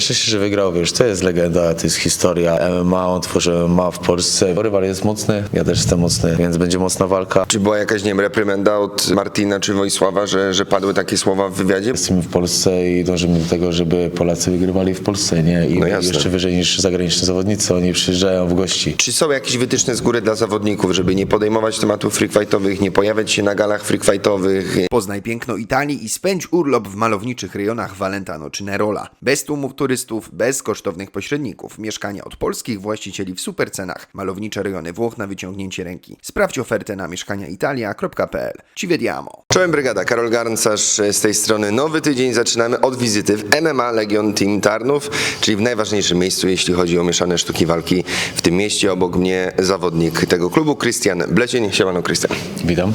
cieszę się, że wygrał, wiesz, to jest legenda, to jest historia MMA, on tworzy MMA w Polsce. Rywal jest mocny, ja też jestem mocny, więc będzie mocna walka. Czy była jakaś, nie wiem, reprymenda od Martina czy Wojsława, że, że padły takie słowa w wywiadzie? Jesteśmy w Polsce i dążymy do tego, żeby Polacy wygrywali w Polsce, nie? I No jeszcze wyżej niż zagraniczni zawodnicy, oni przyjeżdżają w gości. Czy są jakieś wytyczne z góry dla zawodników, żeby nie podejmować tematów freakfightowych, nie pojawiać się na galach freakfightowych? Poznaj piękno Italii i spędź urlop w malowniczych rejonach Valentano czy Nerola. Bez tłumów turystów, bez kosztownych pośredników. Mieszkania od polskich właścicieli w super cenach. Malownicze rejony Włoch na wyciągnięcie ręki. Sprawdź ofertę na mieszkaniaitalia.pl. Ci vediamo. Czołem brygada, Karol Garncarz z tej strony. Nowy tydzień zaczynamy od wizyty w MMA Legion Team Tarnów, czyli w najważniejszym miejscu, jeśli chodzi o mieszane sztuki walki w tym mieście. Obok mnie zawodnik tego klubu, Krystian Blezień. Siemano, Krystian. Witam.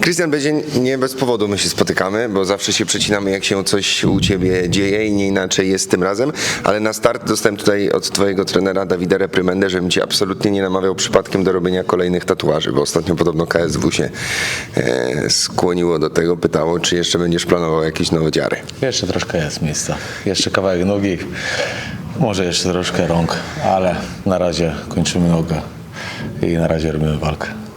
Krystian Blezień, nie bez powodu my się spotykamy, bo zawsze się przecinamy, jak się coś u Ciebie dzieje i nie inaczej jest tym razem, ale na start dostałem tutaj od Twojego trenera Dawida Reprymendę, żebym Cię absolutnie nie namawiał przypadkiem do robienia kolejnych tatuaży, bo ostatnio podobno KSW się e, skłoniło do tego, pytało, czy jeszcze będziesz planował jakieś nowe dziary. Jeszcze troszkę jest miejsca. Jeszcze kawałek nogi, może jeszcze troszkę rąk, ale na razie kończymy nogę i na razie robimy walkę.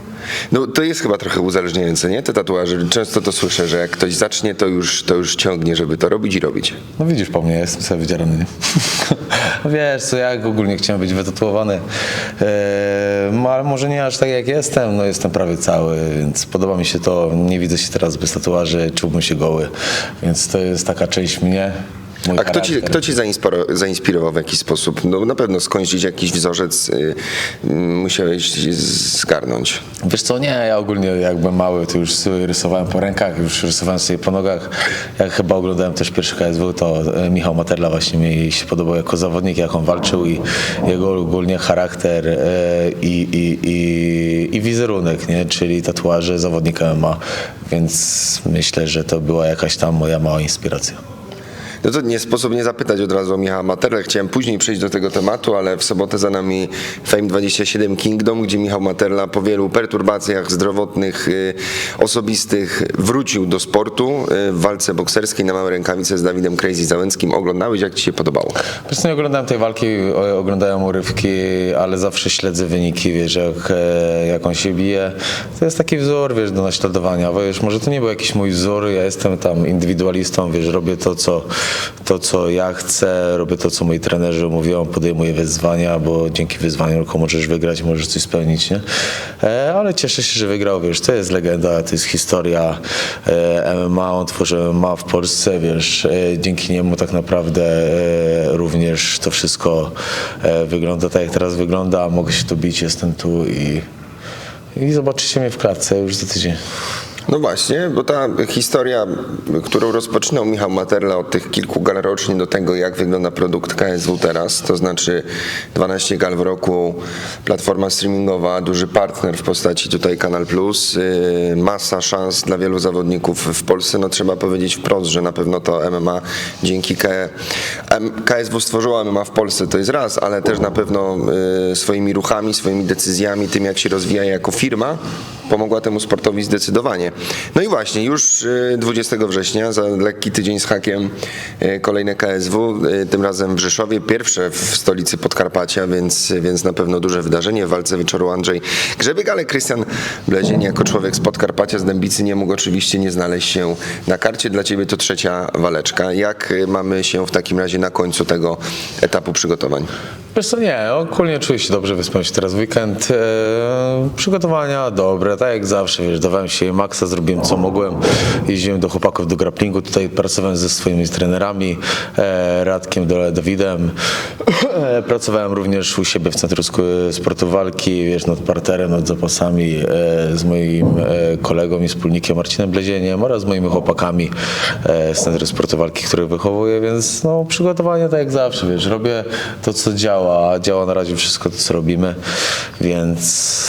No to jest chyba trochę uzależniające, nie? Te tatuaże. Często to słyszę, że jak ktoś zacznie, to już, to już ciągnie, żeby to robić i robić. No widzisz po mnie, jestem sobie wydzierany, nie? No Wiesz co, ja ogólnie chciałem być wytatuowany, eee, ale może nie aż tak jak jestem, no jestem prawie cały, więc podoba mi się to, nie widzę się teraz bez tatuaży, czułbym się goły, więc to jest taka część mnie. A kto ci, kto ci zainspiro- zainspirował w jakiś sposób? No na pewno skądś jakiś wzorzec y, y, musiałeś zgarnąć. Wiesz co, nie, ja ogólnie jak byłem mały, to już rysowałem po rękach, już rysowałem sobie po nogach. Jak chyba oglądałem też pierwszy KSW, to e, Michał Materla właśnie mi się podobał jako zawodnik, jak on walczył i jego ogólnie charakter e, i, i, i, i wizerunek, nie? czyli tatuaże zawodnika MMA, więc myślę, że to była jakaś tam moja mała inspiracja. No to nie sposób nie zapytać od razu o Michała Materla. Chciałem później przejść do tego tematu, ale w sobotę za nami Fame 27 Kingdom, gdzie Michał Materla po wielu perturbacjach zdrowotnych, y, osobistych wrócił do sportu y, w walce bokserskiej na małe rękawice z Dawidem Crazy Załęckim. Oglądałeś, jak ci się podobało? Wiesz nie oglądałem tej walki, oglądałem urywki, ale zawsze śledzę wyniki, wiesz, jak, e, jak on się bije. To jest taki wzór, wiesz, do naśladowania. Wiesz, może to nie był jakiś mój wzór, ja jestem tam indywidualistą, wiesz, robię to, co, to, co ja chcę, robię to, co moi trenerzy mówią, podejmuję wyzwania, bo dzięki wyzwaniu tylko możesz wygrać, możesz coś spełnić, nie? E, ale cieszę się, że wygrał, wiesz, to jest legenda, to jest historia e, MMA, on tworzy MMA w Polsce, wiesz, e, dzięki niemu tak naprawdę również to wszystko wygląda tak, jak teraz wygląda, mogę się tu bić, jestem tu i, i zobaczycie mnie w klatce już za tydzień. No właśnie, bo ta historia, którą rozpoczynał Michał Materla od tych kilku gal rocznie do tego, jak wygląda produkt KSW teraz, to znaczy 12 gal w roku, platforma streamingowa, duży partner w postaci tutaj Kanal Plus, yy, masa szans dla wielu zawodników w Polsce. No trzeba powiedzieć wprost, że na pewno to MMA dzięki KSW stworzyło MMA w Polsce, to jest raz, ale też na pewno yy, swoimi ruchami, swoimi decyzjami, tym jak się rozwija jako firma, pomogła temu sportowi zdecydowanie. No i właśnie, już y, 20 września, za lekki tydzień z hakiem, y, kolejne KSW, y, tym razem w Rzeszowie, pierwsze w stolicy Podkarpacia, więc, więc na pewno duże wydarzenie. W walce wieczoru Andrzej Grzebiek, ale Krystian Blezień jako człowiek z Podkarpacia, z Dębicy nie mógł oczywiście nie znaleźć się na karcie. Dla Ciebie to trzecia waleczka. Jak y, mamy się w takim razie na końcu tego etapu przygotowań? Wiesz co, nie, ogólnie czuję się dobrze, wyspałem się teraz w weekend. E, przygotowania dobre, tak jak zawsze, wiesz, dawałem się maksa, zrobiłem co mogłem. Jeździłem do chłopaków do grapplingu, tutaj pracowałem ze swoimi trenerami, e, Radkiem, Dawidem. E, pracowałem również u siebie w Centrum Sportu Walki, wiesz, nad parterem, nad zapasami, e, z moim kolegą i wspólnikiem Marcinem Blezieniem oraz moimi chłopakami z Centrum Sportu Walki, których wychowuję, więc no, przygotowania tak jak zawsze, wiesz, robię to, co działa, działa na razie wszystko to, co robimy, więc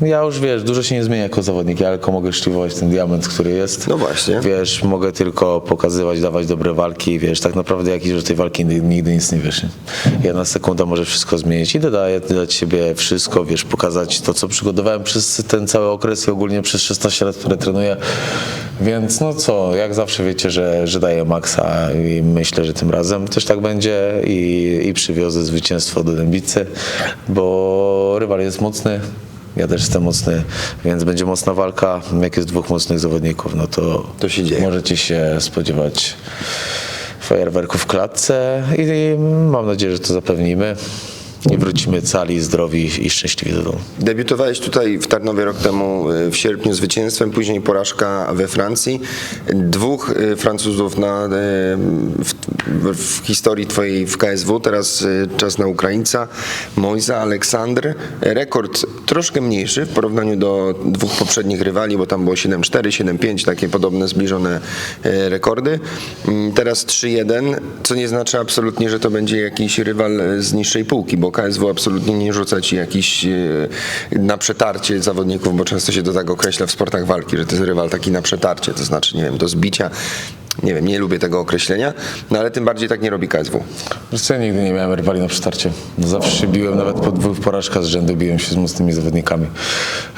Ja już wiesz, dużo się nie zmienia jako zawodnik. Ja tylko mogę szlifować ten diament, który jest. No właśnie. Wiesz, mogę tylko pokazywać, dawać dobre walki. Wiesz, tak naprawdę jakiś że tej walki nigdy, nigdy nic nie wiesz. nie? Jedna sekunda może wszystko zmienić i dodaję dać siebie wszystko, wiesz, pokazać to, co przygotowałem przez ten cały okres i ogólnie przez 16 lat, które trenuję. Więc no co, jak zawsze wiecie, że, że daję maksa i myślę, że tym razem też tak będzie i, i przywiozę zwycięstwo do Dębicy, bo rywal jest mocny. Ja też jestem mocny, więc będzie mocna walka. Jak jest dwóch mocnych zawodników, no to, To się dzieje. możecie się spodziewać fajerwerków w klatce i, i mam nadzieję, że to zapewnimy i wrócimy cali, zdrowi i szczęśliwi do domu. Debiutowałeś tutaj w Tarnowie rok temu y, w sierpniu zwycięstwem, później porażka we Francji. Dwóch y, Francuzów na, y, w, w historii twojej w KSW, teraz czas na Ukraińca, Mojza Aleksandr. Rekord troszkę mniejszy w porównaniu do dwóch poprzednich rywali, bo tam było 7-4, 7-5, takie podobne, zbliżone rekordy. Mm, Teraz 3-1, co nie znaczy absolutnie, że to będzie jakiś rywal z niższej półki, bo KSW absolutnie nie rzuca ci jakiś y, na przetarcie zawodników, bo często się to tak określa w sportach walki, że to jest rywal taki na przetarcie, to znaczy, nie wiem, do zbicia. Nie wiem, nie lubię tego określenia, no ale tym bardziej tak nie robi KSW. Wiesz ja nigdy nie miałem rywali na przetarcie. Zawsze się biłem, nawet po dwóch porażkach z rzędu biłem się z mocnymi zawodnikami.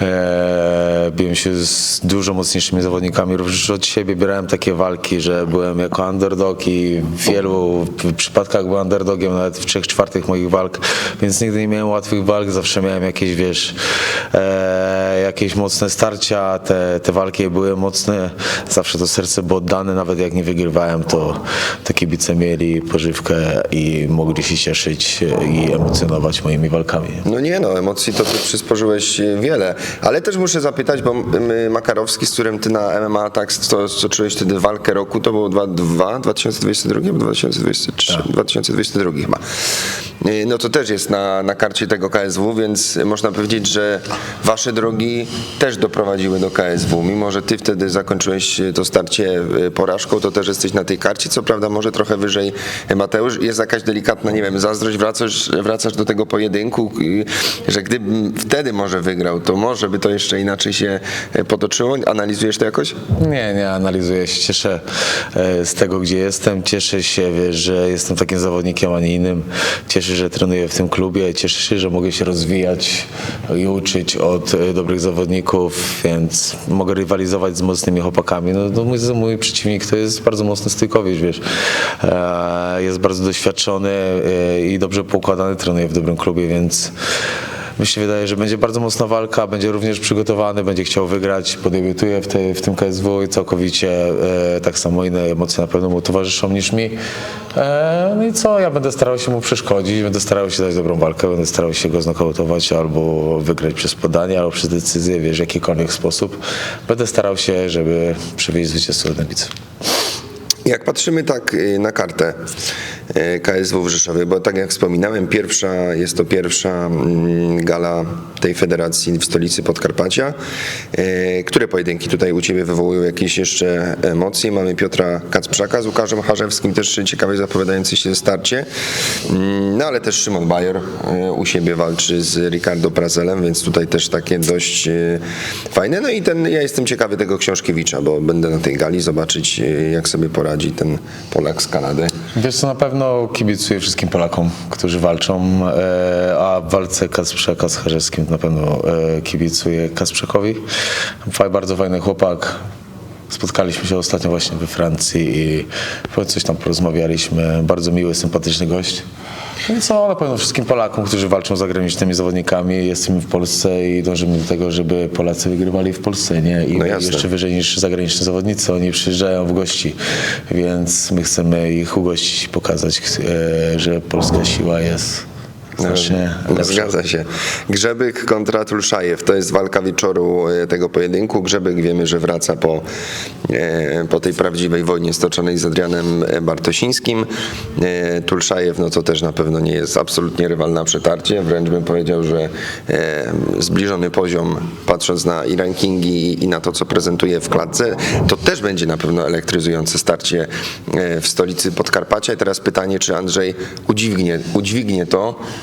Eee, biłem się z dużo mocniejszymi zawodnikami. Również od siebie bierałem takie walki, że byłem jako underdog i w wielu przypadkach byłem underdogiem, nawet w trzech czwartych moich walk, więc nigdy nie miałem łatwych walk, zawsze miałem jakieś, wiesz, eee, jakieś mocne starcia, te, te walki były mocne, zawsze to serce było oddane, nawet jak nie wygrywałem, to, to kibice mieli pożywkę i mogli się cieszyć i emocjonować moimi walkami. No nie no, emocji to ty przysporzyłeś wiele, ale też muszę zapytać, bo Makarowski, z którym ty na MMA tak sto- stoczyłeś wtedy walkę roku, to było 2-2, 2022 albo 2023, 2022 chyba. E, No to też jest na, na karcie tego KSW, więc można powiedzieć, że wasze drogi też doprowadziły do KSW. Mimo, że ty wtedy zakończyłeś to starcie e, to też jesteś na tej karcie. Co prawda może trochę wyżej Mateusz. Jest jakaś delikatna, nie wiem, zazdrość, wracasz, wracasz do tego pojedynku, że gdybym wtedy może wygrał, to może by to jeszcze inaczej się e, potoczyło. Analizujesz to jakoś? Nie, nie analizuję się, cieszę e, z tego, gdzie jestem, cieszę się, wiesz, że jestem takim zawodnikiem, a nie innym, cieszę się, że trenuję w tym klubie, cieszę się, że mogę się rozwijać i uczyć od e, dobrych zawodników, więc mogę rywalizować z mocnymi chłopakami. No, no mój, mój przeciwnik to jest bardzo mocny stójkowiec, wiesz, e, jest bardzo doświadczony e, i dobrze poukładany, trenuje w dobrym klubie, więc mi się wydaje, że będzie bardzo mocna walka, będzie również przygotowany, będzie chciał wygrać, podebiutuje w, tej, w tym KSW i całkowicie e, tak samo inne emocje na pewno mu towarzyszą niż mi. E, no i co, ja będę starał się mu przeszkodzić, będę starał się dać dobrą walkę, będę starał się go znokautować albo wygrać przez podanie, albo przez decyzję, wiesz, w jakikolwiek sposób. Będę starał się, żeby przywieźć zwycięstwo do Dębicy. Jak patrzymy tak y, na kartę KSW w Rzeszowie, bo tak jak wspominałem, pierwsza, jest to pierwsza mm, gala tej federacji w stolicy Podkarpacia. Y, Które pojedynki tutaj u Ciebie wywołują jakieś jeszcze emocje? Mamy Piotra Kacprzaka z Łukaszem Charzewskim, też ciekawie zapowiadający się starcie. Mm, No ale też Szymon Bajor y, u siebie walczy z Ricardo Prazelem, więc tutaj też takie dość fajne. No i ten, ja jestem ciekawy tego Książkiewicza, bo będę na tej gali zobaczyć, jak sobie poradzi ten Polak z Kanady. Wiesz co, na pewno kibicuję wszystkim Polakom, którzy walczą, e, a w walce Kasprzaka z Charzewskim na pewno e, kibicuję Kasprzakowi. Faj, bardzo fajny chłopak. Spotkaliśmy się ostatnio właśnie we Francji i coś tam porozmawialiśmy. Bardzo miły, sympatyczny gość. No i co, na pewno wszystkim Polakom, którzy walczą z zagranicznymi zawodnikami. Jesteśmy w Polsce i dążymy do tego, żeby Polacy wygrywali w Polsce, nie? I No jeszcze wyżej niż zagraniczni zawodnicy. Oni przyjeżdżają w gości, więc my chcemy ich ugościć i pokazać, e, że polska siła jest lepsza. Zgadza się. Grzebyk kontra Tulszajew to jest walka wieczoru e, tego pojedynku. Grzebyk wiemy, że wraca po, e, po tej prawdziwej wojnie stoczonej z Adrianem Bartosińskim. E, Tulszajew no to też na pewno nie jest absolutnie rywal na przetarcie. Wręcz bym powiedział, że zbliżony poziom, patrząc na i rankingi i na to, co prezentuje w klatce, to też będzie na pewno elektryzujące starcie w stolicy Podkarpacia. I teraz pytanie, czy Andrzej udźwignie, udźwignie to,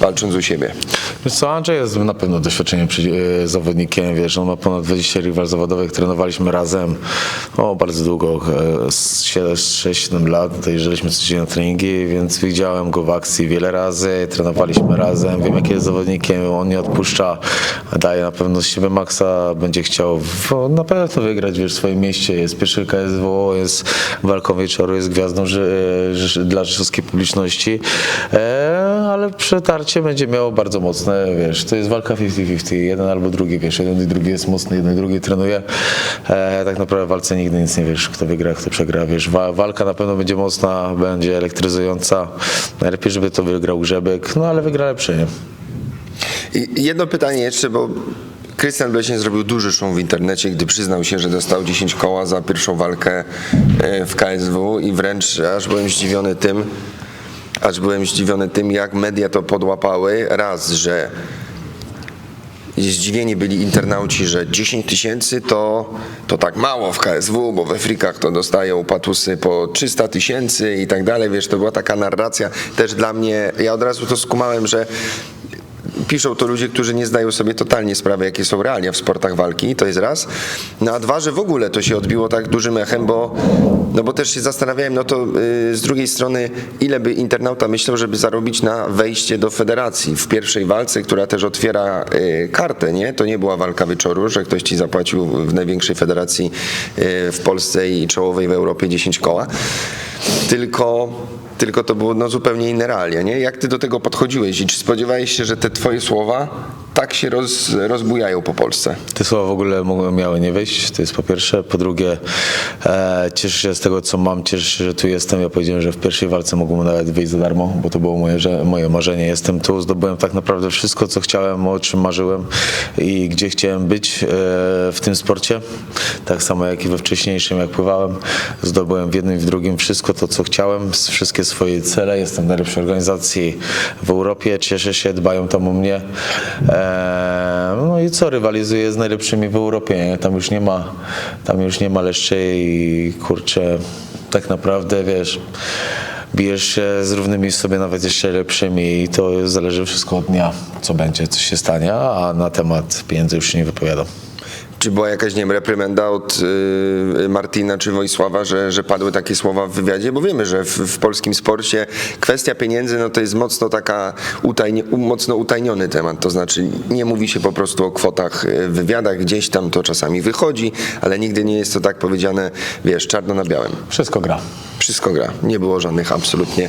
walcząc u siebie? Wiesz co, Andrzej jest na pewno doświadczeniem e, zawodnikiem, wiesz, on ma ponad 20 rywal zawodowych, trenowaliśmy razem, o, bardzo długo, e, z 6-7 lat, to jeździliśmy codziennie na treningi, więc widziałem go w akcji wiele razy, trenowaliśmy razem, wiem jaki jest zawodnikiem, on nie odpuszcza, daje na pewno z siebie maksa, będzie chciał w, na pewno wygrać, wiesz, w swoim mieście, jest pierwszy KSW, jest walką wieczoru, jest gwiazdą że, że, dla rzeszowskiej publiczności, e, ale przetarcie będzie miało bardzo mocne, wiesz, to jest walka 50-50, jeden albo drugi, wiesz, jeden i drugi jest mocny, jeden i drugi trenuje, e, tak naprawdę w walce nigdy nic nie wiesz, kto wygra, kto przegra, wiesz, wa, walka na pewno będzie mocna, będzie elektryzująca, najlepiej, żeby to wygrał Grzebek, no ale wygra lepszy, nie? Jedno pytanie jeszcze, bo Krystian Blesin zrobił duży szum w internecie, gdy przyznał się, że dostał 10 koła za pierwszą walkę e, w KSW i wręcz aż byłem zdziwiony tym, aż byłem zdziwiony tym, jak media to podłapały. Raz, że zdziwieni byli internauci, że 10 tysięcy to, to tak mało w KSW, bo we frikach to dostają patusy po 300 tysięcy i tak dalej. Wiesz, to była taka narracja też dla mnie. Ja od razu to skumałem, że piszą to ludzie, którzy nie zdają sobie totalnie sprawy, jakie są realia w sportach walki, to jest raz. No a dwa, że w ogóle to się odbiło tak dużym echem, bo, no bo też się zastanawiałem, no to y, z drugiej strony, ile by internauta myślał, żeby zarobić na wejście do federacji w pierwszej walce, która też otwiera y, kartę, nie? To nie była walka wieczoru, że ktoś ci zapłacił w największej federacji y, w Polsce i czołowej w Europie 10 koła, tylko tylko to było no, zupełnie inne realia, nie? Jak ty do tego podchodziłeś i czy spodziewałeś się, że te twoje słowa tak się roz, rozbujają po Polsce? Te słowa w ogóle miały nie wyjść, to jest po pierwsze. Po drugie, e, cieszę się z tego, co mam, cieszę się, że tu jestem. Ja powiedziałem, że w pierwszej walce mogłem nawet wyjść za darmo, bo to było moje, że, moje marzenie. Jestem tu, zdobyłem tak naprawdę wszystko, co chciałem, o czym marzyłem i gdzie chciałem być e, w tym sporcie. Tak samo jak i we wcześniejszym, jak pływałem. Zdobyłem w jednym i w drugim wszystko to, co chciałem, wszystkie swoje cele. Jestem najlepszej organizacji w Europie, cieszę się, dbają tam o mnie. E, no i co, rywalizuję z najlepszymi w Europie, nie? tam już nie ma, tam już nie ma leszczy i kurczę, tak naprawdę, wiesz, bijesz się z równymi sobie nawet jeszcze lepszymi i to zależy wszystko od dnia, co będzie, co się stanie, a na temat pieniędzy już się nie wypowiadam. Czy była jakaś, nie wiem, reprymenda od y, Martina czy Wojsława, że, że padły takie słowa w wywiadzie? Bo wiemy, że w, w polskim sporcie kwestia pieniędzy no to jest mocno taka mocno utajniony temat. To znaczy nie mówi się po prostu o kwotach y, w wywiadach, gdzieś tam to czasami wychodzi, ale nigdy nie jest to tak powiedziane, wiesz, czarno na białym. Wszystko gra. Wszystko gra. Nie było żadnych absolutnie.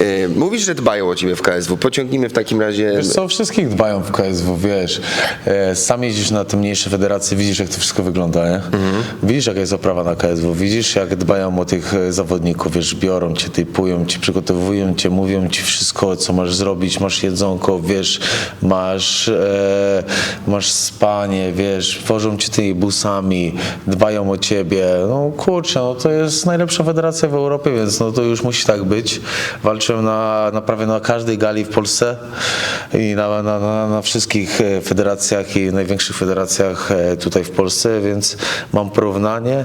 Y, mówisz, że dbają o ciebie w KSW. Pociągnijmy w takim razie... Wiesz co, wszystkich dbają w KSW, wiesz. E, Sam jeździsz na te mniejsze federacje, widzisz jak to wszystko wygląda, nie? Widzisz jaka jest oprawa na KSW, widzisz jak dbają o tych e, zawodników, wiesz, biorą cię, typują cię, przygotowują cię, mówią ci wszystko, co masz zrobić, masz jedzonko, wiesz, masz, e, masz spanie, wiesz, wożą cię tymi busami, dbają o ciebie, no kurczę, no to jest najlepsza federacja w Europie, więc no to już musi tak być. Walczyłem na, na prawie na każdej gali w Polsce i na, na, na, na wszystkich e, federacjach i największych federacjach e, tutaj w Polsce, więc mam porównanie.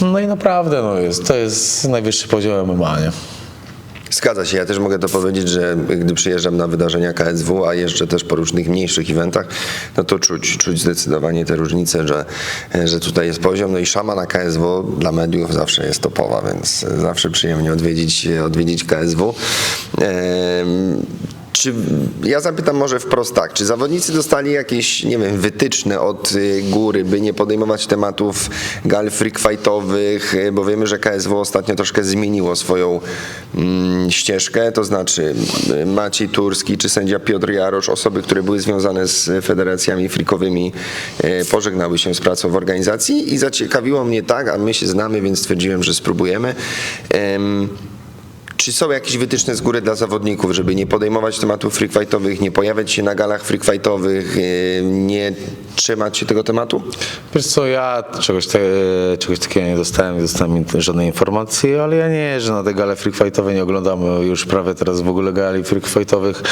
No i naprawdę no jest, to jest najwyższy poziom MMA, nie? Zgadza się, ja też mogę to powiedzieć, że gdy przyjeżdżam na wydarzenia KSW, a jeżdżę też po różnych mniejszych eventach, no to czuć, czuć zdecydowanie te różnice, że, że tutaj jest poziom. No i szama na KSW dla mediów zawsze jest topowa, więc zawsze przyjemnie odwiedzić, odwiedzić KSW. Czy ja zapytam może wprost tak, czy zawodnicy dostali jakieś, nie wiem, wytyczne od y, góry, by nie podejmować tematów gal freak fightowych, y, bo wiemy, że KSW ostatnio troszkę zmieniło swoją mm, ścieżkę, to znaczy y, Maciej Turski czy sędzia Piotr Jarosz, osoby, które były związane z federacjami freakowymi, y, pożegnały się z pracą w organizacji i zaciekawiło mnie tak, a my się znamy, więc stwierdziłem, że spróbujemy. Em, czy są jakieś wytyczne z góry dla zawodników, żeby nie podejmować tematów freakfightowych, nie pojawiać się na galach freakfightowych, yy, nie trzymać się tego tematu? Wiesz co, ja czegoś, te, czegoś takiego nie dostałem, nie dostałem żadnej informacji, ale ja nie, że na te gale freakfightowe nie oglądam już prawie teraz w ogóle gali freakfightowych.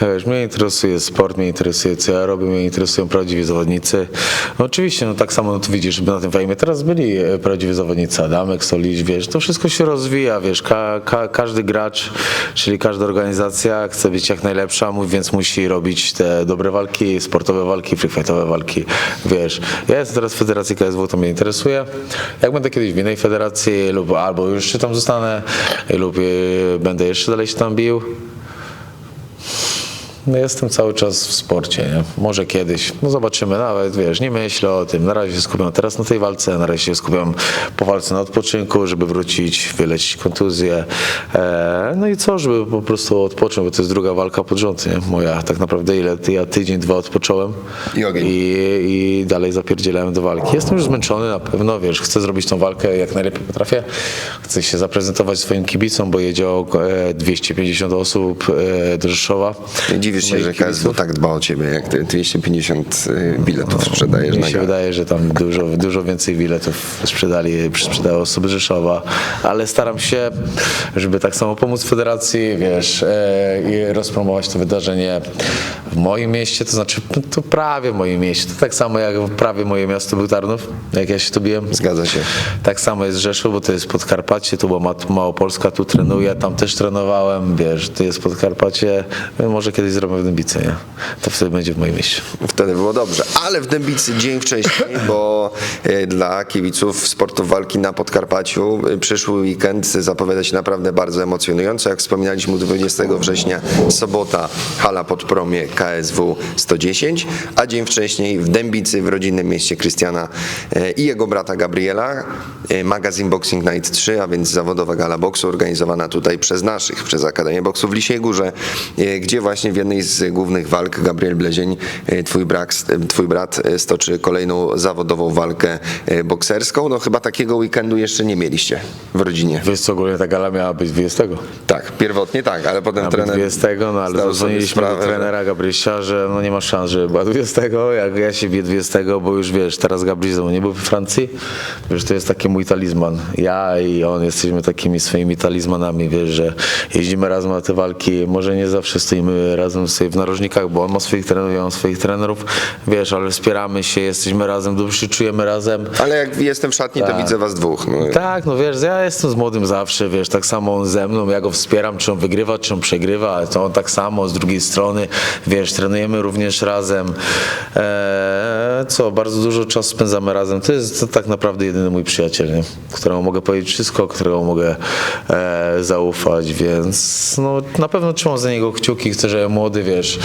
Wiesz, mnie interesuje sport, mnie interesuje co ja robię, mnie interesują prawdziwi zawodnicy. No oczywiście, no tak samo no, tu widzisz, na tym fejmie teraz byli e, prawdziwi zawodnicy, Adamek, Solisz, wiesz, to wszystko się rozwija, wiesz, ka, ka, każdy gracz, czyli każda organizacja chce być jak najlepsza, więc musi robić te dobre walki, sportowe walki, freefightowe walki, wiesz. Ja jestem teraz w Federacji KSW, to mnie interesuje. Jak będę kiedyś w innej federacji lub albo już czy tam zostanę lub y, będę jeszcze dalej się tam bił, no jestem cały czas w sporcie, nie? Może kiedyś, no zobaczymy, nawet wiesz, nie myślę o tym, na razie się skupiam teraz na tej walce, na razie się skupiam po walce na odpoczynku, żeby wrócić, wyleczyć kontuzję, e, no i co, żeby po prostu odpocząć, bo to jest druga walka pod rząd, nie? Moja, tak naprawdę ile, ja tydzień, dwa odpocząłem I i, i dalej zapierdzielałem do walki. Jestem już zmęczony na pewno, wiesz, chcę zrobić tą walkę jak najlepiej potrafię, chcę się zaprezentować swoim kibicom, bo jedzie o e, 250 osób e, do Rzeszowa. Dziwisz się, że KSW tak dba o ciebie, jak ty 250 y, biletów sprzedajesz Mnie na się wydaje, że tam dużo, dużo więcej biletów sprzedali, sprzedały osoby Rzeszowa, ale staram się, żeby tak samo pomóc federacji, wiesz, e, i rozpromować to wydarzenie w moim mieście, to znaczy no, to prawie w moim mieście, to tak samo jak prawie moje miasto był Tarnów, jak ja się tu biłem. Zgadza się. Tak samo jest Rzeszów, bo to jest Podkarpacie, tu była Małopolska, tu trenuję, tam też trenowałem, wiesz, to jest Podkarpacie, może kiedyś zrobię w Dębicy, nie? To wtedy będzie w moim mieście. Wtedy było dobrze. Ale w Dębicy dzień wcześniej, bo e, dla kibiców sportów walki na Podkarpaciu e, przyszły weekend zapowiada się naprawdę bardzo emocjonująco. Jak wspominaliśmy 20 września, sobota, hala pod promie KSW 110, a dzień wcześniej w Dębicy, w rodzinnym mieście Krystiana e, i jego brata Gabriela, e, magazyn Boxing Night 3, a więc zawodowa gala boksu organizowana tutaj przez naszych, przez Akademię Boksu w Lisiej Górze, e, gdzie właśnie w jednej z głównych walk Gabriel Blezień, twój, brak, twój brat stoczy kolejną zawodową walkę bokserską. No chyba takiego weekendu jeszcze nie mieliście w rodzinie. Wiesz co, ogólnie ta gala miała być 20. Tak, pierwotnie tak, ale potem trener 20, no ale zadzwoniliśmy do sprawę, trenera Gabrysia, że no nie ma szans, żeby była 20, jak ja się biję 20, bo już wiesz, teraz znowu nie był we Francji, wiesz, to jest taki mój talizman. Ja i on jesteśmy takimi swoimi talizmanami, wiesz, że jeździmy razem na te walki, może nie zawsze stoimy razem sobie w narożnikach, bo on ma swoich trenerów, ja mam swoich trenerów, wiesz, ale wspieramy się, jesteśmy razem, dobrze się czujemy razem. Ale jak jestem w szatni, to Tak. widzę was dwóch. No. Tak, no wiesz, ja jestem z młodym zawsze, wiesz, tak samo on ze mną, ja go wspieram, czy on wygrywa, czy on przegrywa, to on tak samo z drugiej strony, wiesz, trenujemy również razem. Eee, co, bardzo dużo czasu spędzamy razem. To jest to tak naprawdę jedyny mój przyjaciel, nie? któremu mogę powiedzieć wszystko, którego mogę e, zaufać, więc no, na pewno trzymam za niego kciuki, chcę, żeby młody, wiesz,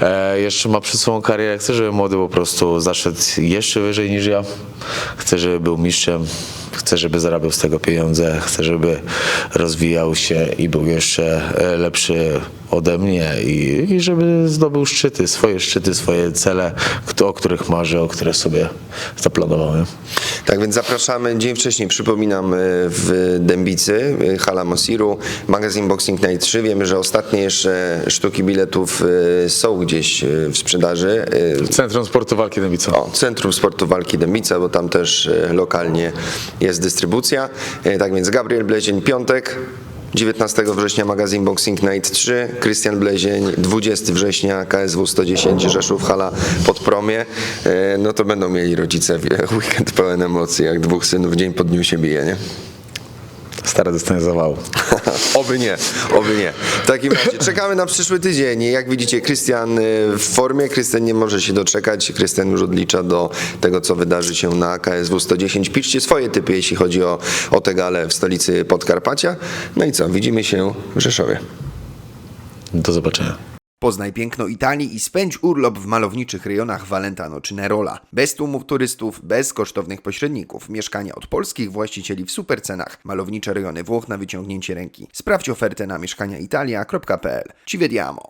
e, jeszcze ma przed sobą karierę, chcę, żeby młody po prostu zaszedł jeszcze wyżej niż ja. Chcę, żeby był mistrzem. Chcę, żeby zarabiał z tego pieniądze, chcę, żeby rozwijał się i był jeszcze e, lepszy ode mnie i, i żeby zdobył szczyty, swoje szczyty, swoje cele, kto- o których marzy, o które sobie zaplanowałem. Tak więc zapraszamy dzień wcześniej, przypominam, y, w Dębicy, y, Hala Mosiru, magazyn Boxing Night 3. Wiemy, że ostatnie jeszcze sztuki biletów są gdzieś w sprzedaży. Centrum Sportu Walki Dębica. O, Centrum Sportu Walki Dębica, bo tam też lokalnie jest dystrybucja. Y, Tak więc Gabriel Blezień, piątek. 19 września magazyn Boxing Night 3, Krystian Blezień, 20 września KSW 110 Rzeszów Hala pod promie. E, No to będą mieli rodzice weekend pełen emocji, jak dwóch synów dzień po dniu się bije, nie? Stary dostanie zawału. Oby nie, oby nie. W takim razie czekamy na przyszły tydzień. Jak widzicie, Krystian y, w formie. Krystian nie może się doczekać. Krystian już odlicza do tego, co wydarzy się na KSW 110. Piszcie swoje typy, jeśli chodzi o, o tę galę w stolicy Podkarpacia. No i co, widzimy się w Rzeszowie. Do zobaczenia. Poznaj piękno Italii i spędź urlop w malowniczych rejonach Valentano czy Nerola. Bez tłumów turystów, bez kosztownych pośredników. Mieszkania od polskich właścicieli w supercenach. Malownicze rejony Włoch na wyciągnięcie ręki. Sprawdź ofertę na mieszkaniaitalia.pl. Ci vediamo!